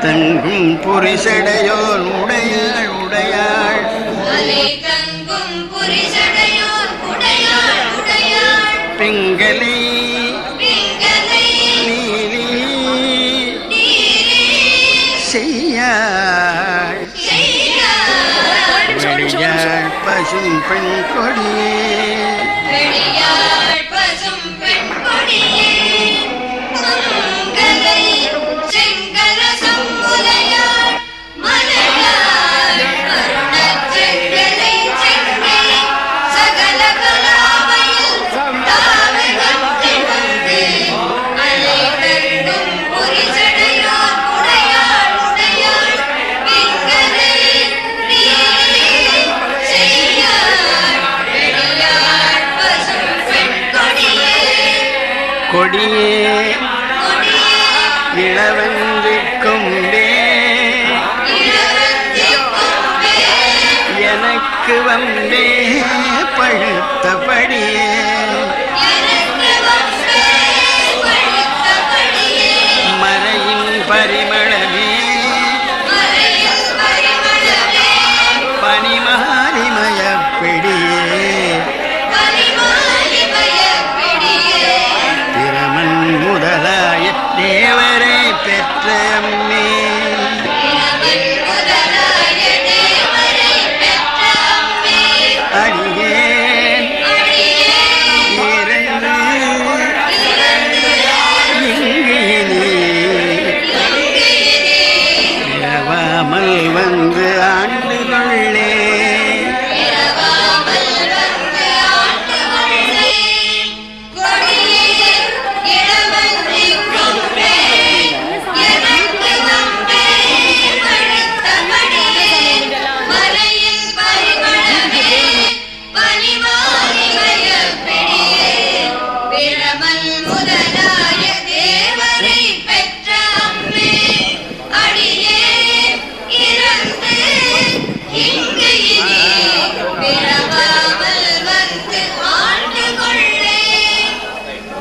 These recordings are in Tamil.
தங்கும் புரிசடையோர் உடையாள் உடையாள். பிங்களை நீலி செய்யாள். பசும் பெண் கொடியே. பசும் பெண் கொடியே. கொடியே இளவென்று கொண்டே எனக்கு வந்தே பழ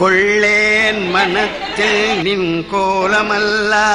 கொள்ளேன் மனத்தில் நின் கோலமல்லா.